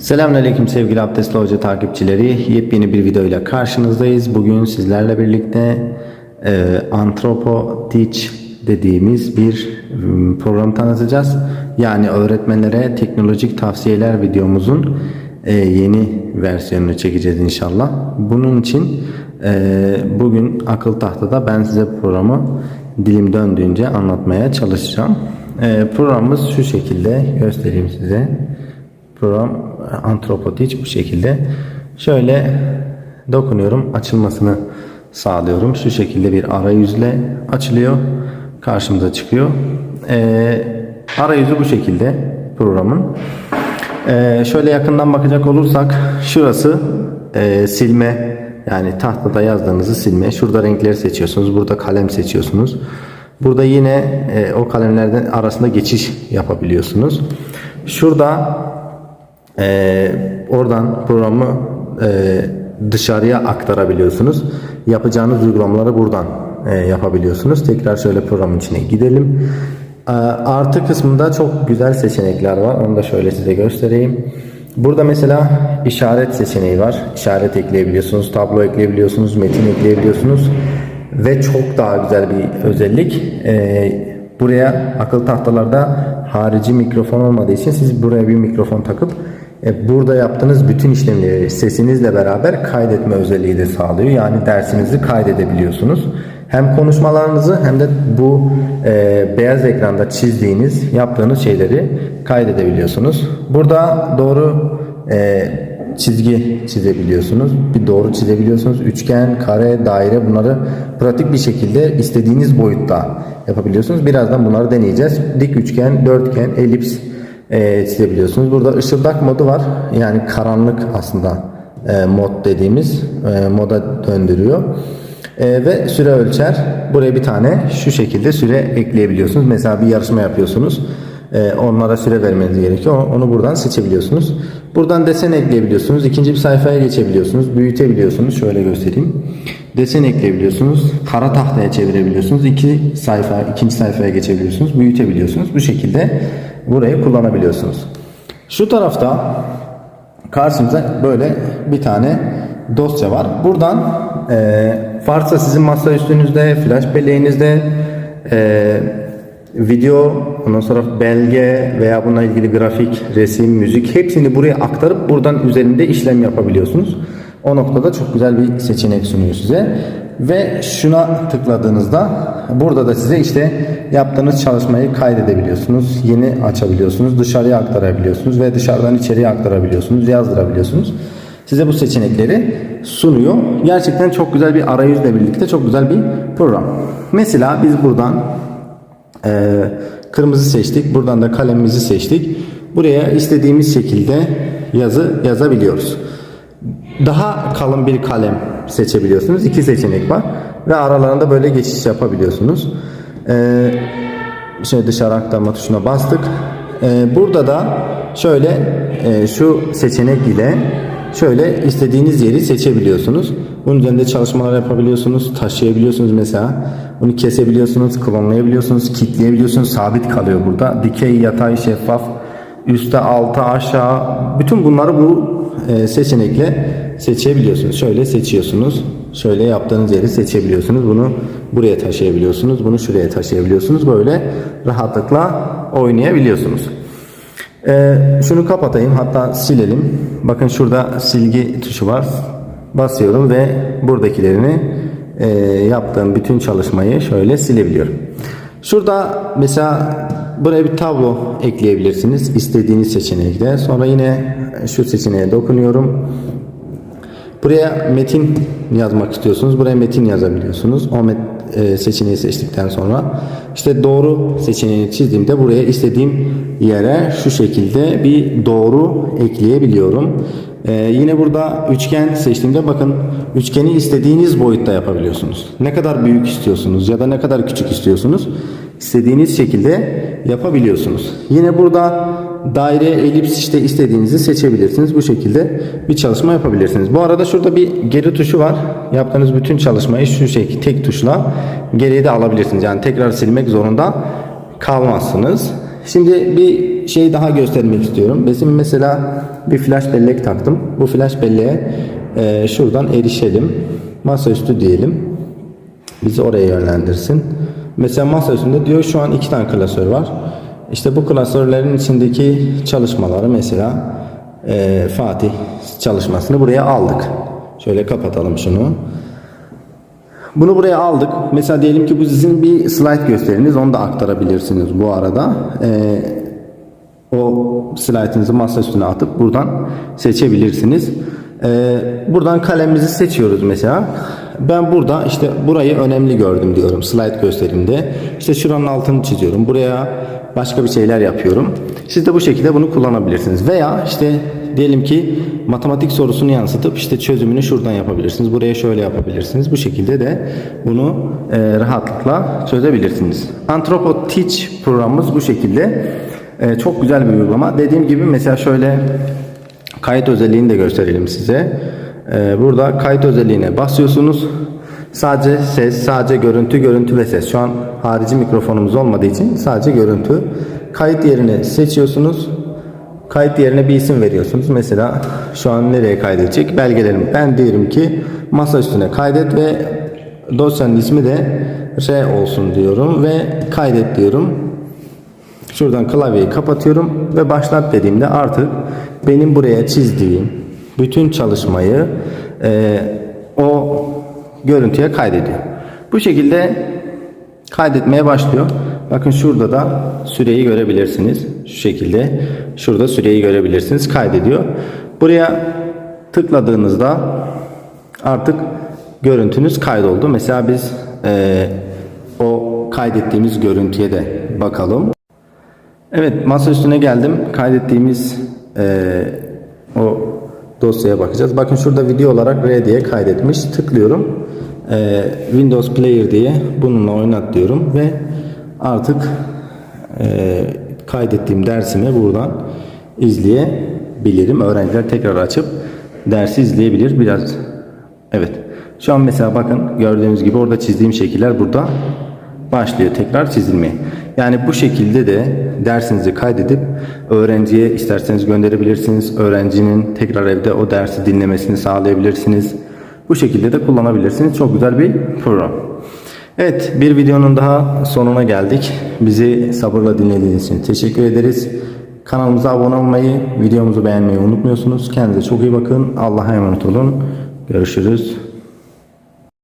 Selamünaleyküm sevgili Abdestli Hoca takipçileri. Yepyeni bir video ile karşınızdayız. Bugün sizlerle birlikte e, Antropo Teach dediğimiz bir program tanıtacağız. Yani öğretmenlere teknolojik tavsiyeler videomuzun e, yeni versiyonunu çekeceğiz inşallah. Bunun için e, bugün akıl tahtada ben size programı dilim döndüğünce anlatmaya çalışacağım. E, programımız şu şekilde göstereyim size. Program Antropoteach bu şekilde. Şöyle dokunuyorum. Açılmasını sağlıyorum. Şu şekilde bir arayüzle açılıyor. Karşımıza çıkıyor. Ee, arayüzü bu şekilde programın. Ee, şöyle yakından bakacak olursak şurası e, silme yani tahtada yazdığınızı silme. Şurada renkleri seçiyorsunuz. Burada kalem seçiyorsunuz. Burada yine e, o kalemlerden arasında geçiş yapabiliyorsunuz. Şurada ee, oradan programı e, dışarıya aktarabiliyorsunuz. Yapacağınız uygulamaları buradan e, yapabiliyorsunuz. Tekrar şöyle programın içine gidelim. Ee, artı kısmında çok güzel seçenekler var. Onu da şöyle size göstereyim. Burada mesela işaret seçeneği var. İşaret ekleyebiliyorsunuz, tablo ekleyebiliyorsunuz, metin ekleyebiliyorsunuz. Ve çok daha güzel bir özellik. Ee, buraya akıl tahtalarda harici mikrofon olmadığı için siz buraya bir mikrofon takıp e, burada yaptığınız bütün işlemleri sesinizle beraber kaydetme özelliği de sağlıyor. Yani dersinizi kaydedebiliyorsunuz. Hem konuşmalarınızı hem de bu e, beyaz ekranda çizdiğiniz, yaptığınız şeyleri kaydedebiliyorsunuz. Burada doğru e, çizgi çizebiliyorsunuz. Bir doğru çizebiliyorsunuz. Üçgen, kare, daire bunları pratik bir şekilde istediğiniz boyutta yapabiliyorsunuz. Birazdan bunları deneyeceğiz. Dik üçgen, dörtgen, elips e, çizebiliyorsunuz. Burada ışıldak modu var. Yani karanlık aslında e, mod dediğimiz e, moda döndürüyor. E, ve süre ölçer. Buraya bir tane şu şekilde süre ekleyebiliyorsunuz. Mesela bir yarışma yapıyorsunuz. E, onlara süre vermeniz gerekiyor. Onu buradan seçebiliyorsunuz. Buradan desen ekleyebiliyorsunuz. İkinci bir sayfaya geçebiliyorsunuz. Büyütebiliyorsunuz. Şöyle göstereyim. Desen ekleyebiliyorsunuz. Kara tahtaya çevirebiliyorsunuz. İki sayfa, ikinci sayfaya geçebiliyorsunuz. Büyütebiliyorsunuz. Bu şekilde burayı kullanabiliyorsunuz. Şu tarafta karşımıza böyle bir tane dosya var. Buradan e, varsa sizin masa üstünüzde, flash belleğinizde e, video, ondan sonra belge veya bununla ilgili grafik, resim, müzik hepsini buraya aktarıp buradan üzerinde işlem yapabiliyorsunuz. O noktada çok güzel bir seçenek sunuyor size. Ve şuna tıkladığınızda burada da size işte yaptığınız çalışmayı kaydedebiliyorsunuz. Yeni açabiliyorsunuz. Dışarıya aktarabiliyorsunuz ve dışarıdan içeriye aktarabiliyorsunuz. Yazdırabiliyorsunuz. Size bu seçenekleri sunuyor. Gerçekten çok güzel bir arayüzle birlikte çok güzel bir program. Mesela biz buradan e, kırmızı seçtik. Buradan da kalemimizi seçtik. Buraya istediğimiz şekilde yazı yazabiliyoruz. Daha kalın bir kalem seçebiliyorsunuz. İki seçenek var. Ve aralarında böyle geçiş yapabiliyorsunuz. Ee, şöyle dışarı aktarma tuşuna bastık. Ee, burada da şöyle e, şu seçenek ile şöyle istediğiniz yeri seçebiliyorsunuz. Bunun üzerinde çalışmalar yapabiliyorsunuz. Taşıyabiliyorsunuz mesela. Bunu kesebiliyorsunuz, klonlayabiliyorsunuz, kilitleyebiliyorsunuz. Sabit kalıyor burada. Dikey, yatay, şeffaf, üstte, alta, aşağı. Bütün bunları bu e, seçenekle seçebiliyorsunuz. Şöyle seçiyorsunuz. Şöyle yaptığınız yeri seçebiliyorsunuz. Bunu buraya taşıyabiliyorsunuz. Bunu şuraya taşıyabiliyorsunuz. Böyle rahatlıkla oynayabiliyorsunuz. Ee, şunu kapatayım hatta silelim. Bakın şurada silgi tuşu var. Basıyorum ve buradakilerini e, yaptığım bütün çalışmayı şöyle silebiliyorum. Şurada mesela buraya bir tablo ekleyebilirsiniz istediğiniz seçenekte. Sonra yine şu seçeneğe dokunuyorum. Buraya metin yazmak istiyorsunuz. Buraya metin yazabiliyorsunuz. O met, e, seçeneği seçtikten sonra işte doğru seçeneğini çizdiğimde buraya istediğim yere şu şekilde bir doğru ekleyebiliyorum. E, yine burada üçgen seçtiğimde bakın üçgeni istediğiniz boyutta yapabiliyorsunuz. Ne kadar büyük istiyorsunuz ya da ne kadar küçük istiyorsunuz istediğiniz şekilde yapabiliyorsunuz. Yine burada daire, elips işte istediğinizi seçebilirsiniz. Bu şekilde bir çalışma yapabilirsiniz. Bu arada şurada bir geri tuşu var. Yaptığınız bütün çalışmayı şu şekilde tek tuşla geriye de alabilirsiniz. Yani tekrar silmek zorunda kalmazsınız. Şimdi bir şey daha göstermek istiyorum. Benim mesela bir flash bellek taktım. Bu flash belleğe e, şuradan erişelim. Masaüstü diyelim. Bizi oraya yönlendirsin. Mesela masa üstünde diyor şu an iki tane klasör var. İşte bu klasörlerin içindeki çalışmaları mesela e, Fatih çalışmasını buraya aldık. Şöyle kapatalım şunu. Bunu buraya aldık. Mesela diyelim ki bu sizin bir slide gösteriniz. Onu da aktarabilirsiniz bu arada. Ee, o slaytınızı masa üstüne atıp buradan seçebilirsiniz. Ee, buradan kalemimizi seçiyoruz mesela. Ben burada işte burayı önemli gördüm diyorum slide gösterimde. İşte şuranın altını çiziyorum. Buraya başka bir şeyler yapıyorum. Siz de bu şekilde bunu kullanabilirsiniz. Veya işte diyelim ki matematik sorusunu yansıtıp işte çözümünü şuradan yapabilirsiniz. Buraya şöyle yapabilirsiniz. Bu şekilde de bunu e, rahatlıkla çözebilirsiniz. Anthropo Teach programımız bu şekilde. E, çok güzel bir uygulama. Dediğim gibi mesela şöyle kayıt özelliğini de gösterelim size. Ee, burada kayıt özelliğine basıyorsunuz. Sadece ses, sadece görüntü, görüntü ve ses. Şu an harici mikrofonumuz olmadığı için sadece görüntü. Kayıt yerini seçiyorsunuz. Kayıt yerine bir isim veriyorsunuz. Mesela şu an nereye kaydedecek? Belgelerim. Ben diyorum ki masa üstüne kaydet ve dosyanın ismi de R olsun diyorum ve kaydet diyorum. Şuradan klavyeyi kapatıyorum ve başlat dediğimde artık benim buraya çizdiğim bütün çalışmayı e, o görüntüye kaydediyor. Bu şekilde kaydetmeye başlıyor. Bakın şurada da süreyi görebilirsiniz. Şu şekilde şurada süreyi görebilirsiniz. Kaydediyor. Buraya tıkladığınızda artık görüntünüz kaydoldu. Mesela biz e, o kaydettiğimiz görüntüye de bakalım. Evet masa üstüne geldim. Kaydettiğimiz eee, o dosyaya bakacağız. Bakın şurada video olarak R diye kaydetmiş. Tıklıyorum. Eee, Windows Player diye bununla oynat diyorum ve artık eee, kaydettiğim dersimi buradan izleyebilirim. Öğrenciler tekrar açıp dersi izleyebilir. Biraz evet. Şu an mesela bakın gördüğünüz gibi orada çizdiğim şekiller burada başlıyor tekrar çizilmeye. Yani bu şekilde de dersinizi kaydedip öğrenciye isterseniz gönderebilirsiniz. Öğrencinin tekrar evde o dersi dinlemesini sağlayabilirsiniz. Bu şekilde de kullanabilirsiniz. Çok güzel bir program. Evet bir videonun daha sonuna geldik. Bizi sabırla dinlediğiniz için teşekkür ederiz. Kanalımıza abone olmayı, videomuzu beğenmeyi unutmuyorsunuz. Kendinize çok iyi bakın. Allah'a emanet olun. Görüşürüz.